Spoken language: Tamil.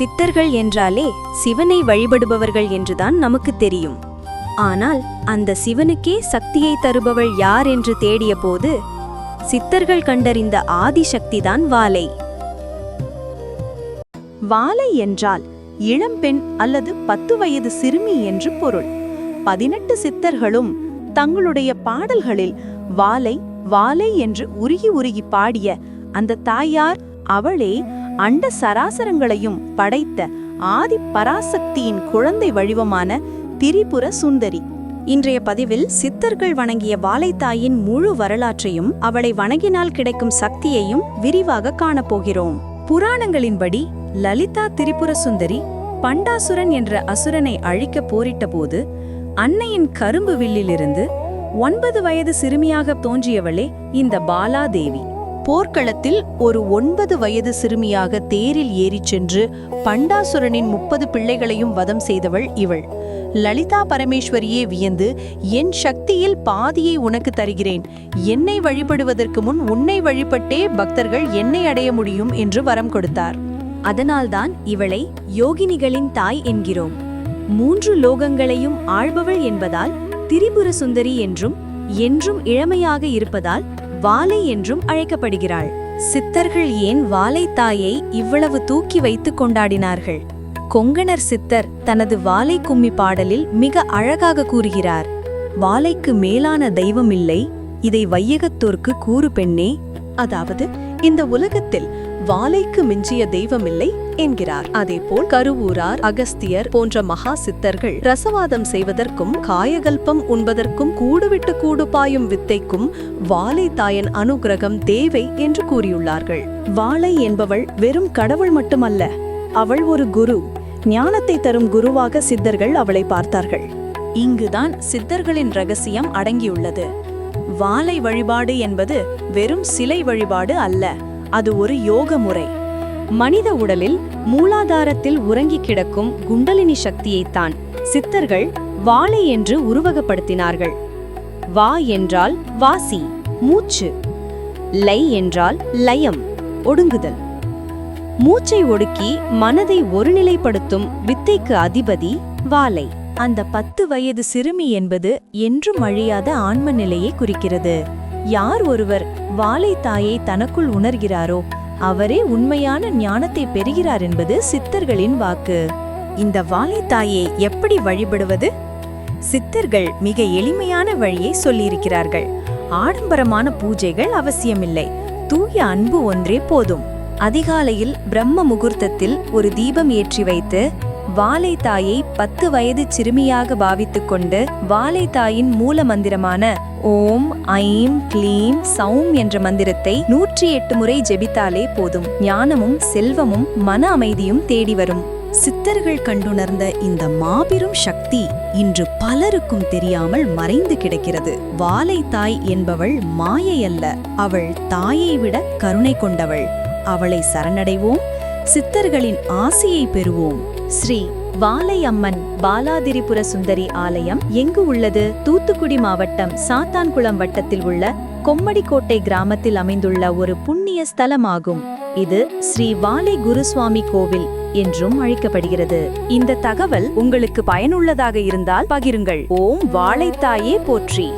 சித்தர்கள் என்றாலே சிவனை வழிபடுபவர்கள் என்றுதான் நமக்கு தெரியும். ஆனால் அந்த சிவனுக்கே சக்தியை தருபவள் யார் என்று தேடியபோது சித்தர்கள் கண்டறிந்த ஆதிசக்திதான் வாலை. வாலை என்றால் இளம்பெண் அல்லது பத்து வயது சிறுமி என்று பொருள். பதினெட்டு சித்தர்களும் தங்களுடைய பாடல்களில் வாலை வாலை என்று உருகி உருகி பாடிய அந்த தாயார் அவளே அண்ட சராசரங்களையும் படைத்த ஆதி பராசக்தியின் குழந்தை வடிவமான திரிபுர சுந்தரி. இன்றைய பதிவில் சித்தர்கள் வணங்கிய வாழைத்தாயின் முழு வரலாற்றையும் அவளை வணங்கினால் கிடைக்கும் சக்தியையும் விரிவாக காணப்போகிறோம். புராணங்களின்படி லலிதா திரிபுர சுந்தரி பண்டாசுரன் என்ற அசுரனை அழிக்க போரிட்டபோது அன்னையின் கரும்பு வில்லிலிருந்து ஒன்பது வயது சிறுமியாக தோன்றியவளே இந்த பாலாதேவி. போர்க்களத்தில் ஒரு ஒன்பது வயது சிறுமியாக தேரில் ஏறிச் சென்று பண்டாசுரனின் முப்பது பிள்ளைகளையும் வதம் செய்தவள் இவள். லலிதா பரமேஸ்வரியே வியந்து என் சக்தியில் பாதியை உனக்கு தருகிறேன். என்னை வழிபடுவதற்கு முன் உன்னை வழிபட்டே பக்தர்கள் என்னை அடைய முடியும் என்று வரம் கொடுத்தார். அதனால்தான் இவளை யோகினிகளின் தாய் என்கிறோம். மூன்று லோகங்களையும் ஆள்பவள் என்பதால் திரிபுர சுந்தரி என்றும் என்றும் இளமையாக இருப்பதால் வாலை என்றும் அழைக்கப்படுகிறாள். சித்தர்கள் ஏன் வாலை தாயை இவ்வளவு தூக்கி வைத்து கொண்டாடினார்கள்? கொங்கணர் சித்தர் தனது வாலை கும்மி பாடலில் மிக அழகாக கூறுகிறார். வாலைக்கு மேலான தெய்வமில்லை இதை வையகத்தோர்க்கு கூறு பெண்ணே. அதாவது இந்த உலகத்தில் வாலைக்கு மிஞ்சிய தெய்வமில்லை என்கிறார். அதேபோல் கருவூரார் அகஸ்தியர் போன்ற மகா சித்தர்கள் ரசவாதம் செய்வதற்கும் காயகல்பம் உண்பதற்கும் கூடுவிட்டு கூடு பாயும் வித்தைக்கும் வாலை தாயன் அனுகிரகம் தேவை என்று கூறியுள்ளார்கள். வாளை என்பவள் வெறும் கடவுள் மட்டுமல்ல அவள் ஒரு குரு. ஞானத்தை தரும் குருவாக சித்தர்கள் அவளை பார்த்தார்கள். இங்குதான் சித்தர்களின் ரகசியம் அடங்கியுள்ளது. வாலை வழிபாடு என்பது வெறும் சிலை வழிபாடு அல்ல. அது ஒரு யோக முறை மனித உடலில் மூலாதாரத்தில் உறங்கி கிடக்கும் குண்டலினி சக்தியைத்தான் சித்தர்கள் வாளை என்று உருவகப்படுத்தினார்கள். வா என்றால் வாசி மூச்சு. லை என்றால் லயம் ஒடுங்குதல். மூச்சை ஒடுக்கி மனதை ஒருநிலைப்படுத்தும் வித்தைக்கு அதிபதி வாலை அந்த பத்து வயது சிறுமி என்பது என்றும் அழியாத ஆன்ம நிலையை குறிக்கிறது. யார் ஒருவர் வாழை தாயை தனக்குள் உணர்கிறாரோ அவரே உண்மையான ஞானத்தை பெறுகிறார் என்பது சித்தர்களின் வாக்கு. இந்த வாழை தாயை எப்படி வழிபடுவது? சித்தர்கள் மிக எளிமையான வழியை சொல்லியிருக்கிறார்கள். ஆடம்பரமான பூஜைகள் அவசியமில்லை. தூய அன்பு ஒன்றே போதும். அதிகாலையில் பிரம்ம முகூர்த்தத்தில் ஒரு தீபம் ஏற்றி வைத்து வாலை தாயை பத்து வயது சிறுமியாக பாவித்துக் கொண்டு வாலை தாயின் மூல மந்திரமான ஓம் ஐம் க்ளீம் சௌம் என்ற மந்திரத்தை நூற்றி எட்டு முறை ஜெபித்தாலே போதும். ஞானமும் செல்வமும் மன அமைதியும் தேடி வரும். சித்தர்கள் கண்டுணர்ந்த இந்த மாபெரும் சக்தி இன்று பலருக்கும் தெரியாமல் மறைந்து கிடக்கிறது. வாலை தாய் என்பவள் மாயை அல்ல அவள் தாயை விட கருணை கொண்டவள். அவளை சரணடைவோம் சித்தர்களின் ஆசையை பெறுவோம். ஸ்ரீ வாலை அம்மன் பாலாதிரிபுர சுந்தரி ஆலயம் எங்கு உள்ளது? தூத்துக்குடி மாவட்டம் சாத்தான்குளம் வட்டத்தில் உள்ள கொம்மடிக்கோட்டை கிராமத்தில் அமைந்துள்ள ஒரு புண்ணிய ஸ்தலமாகும். இது ஸ்ரீ வாலை குருசுவாமி கோவில் என்றும் அழைக்கப்படுகிறது. இந்த தகவல் உங்களுக்கு பயனுள்ளதாக இருந்தால் பகிருங்கள். ஓம் வாழைத்தாயே போற்றி.